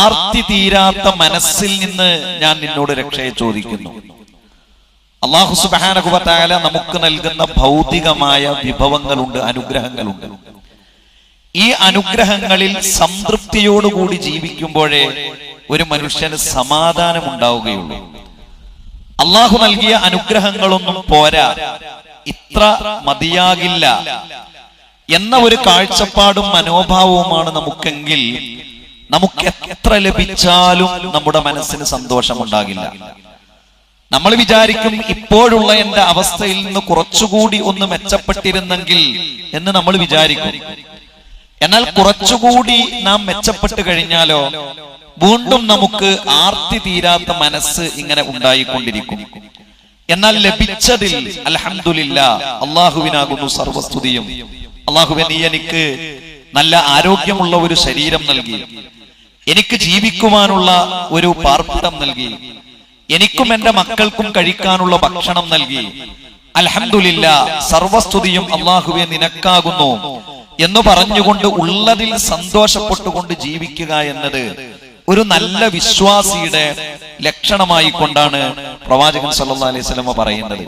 ആർത്തി തീരാത്ത മനസ്സിൽ നിന്ന് ഞാൻ നിന്നോട് രക്ഷയെ ചോദിക്കുന്നു. അള്ളാഹു സുബാനകുബത്തായ നമുക്ക് നൽകുന്ന ഭൗതികമായ വിഭവങ്ങളുണ്ട് അനുഗ്രഹങ്ങളുണ്ട്. ഈ അനുഗ്രഹങ്ങളിൽ സംതൃപ്തിയോടുകൂടി ജീവിക്കുമ്പോഴേ ഒരു മനുഷ്യന് സമാധാനം ഉണ്ടാവുകയുള്ളൂ അള്ളാഹു നൽകിയ അനുഗ്രഹങ്ങളൊന്നും പോരാ ഇത്ര മതിയാകില്ല. എന്ന ഒരു കാഴ്ചപ്പാടും മനോഭാവവുമാണ് നമുക്കെങ്കിൽ നമുക്ക് എത്ര ലഭിച്ചാലും നമ്മുടെ മനസ്സിന് സന്തോഷം ഉണ്ടാകില്ല നമ്മൾ വിചാരിക്കും ഇപ്പോഴുള്ള എന്റെ അവസ്ഥയിൽ നിന്ന് കുറച്ചുകൂടി ഒന്ന് മെച്ചപ്പെട്ടിരുന്നെങ്കിൽ എന്ന് നമ്മൾ വിചാരിക്കും. എന്നാൽ കുറച്ചുകൂടി നാം മെച്ചപ്പെട്ട് കഴിഞ്ഞാലോ വീണ്ടും നമുക്ക് ആർത്തി തീരാത്ത മനസ്സ് ഇങ്ങനെ ഉണ്ടായിക്കൊണ്ടിരിക്കും. എന്നാൽ ലഭിച്ചതിൽ അലഹമില്ല അള്ളാഹുവിനാകുന്നു സർവസ്തുതിയും. അള്ളാഹുവെ നീ എനിക്ക് നല്ല ആരോഗ്യമുള്ള ഒരു ശരീരം നൽകി. എനിക്ക് ജീവിക്കുവാനുള്ള ഒരു പാർപ്പിടം നൽകി. എനിക്കും എന്റെ മക്കൾക്കും കഴിക്കാനുള്ള ഭക്ഷണം നൽകി. അലഹമില്ല സർവസ്തുതിയും അള്ളാഹുവെ നിനക്കാകുന്നു എന്ന് പറഞ്ഞുകൊണ്ട് ഉള്ളതിൽ സന്തോഷപ്പെട്ടുകൊണ്ട് ജീവിക്കുക എന്നത് ഒരു നല്ല വിശ്വാസിയുടെ ലക്ഷണമായി കൊണ്ടാണ് പ്രവാചകൻ സല്ലാ അലൈഹി സ്വലമ പറയുന്നത്.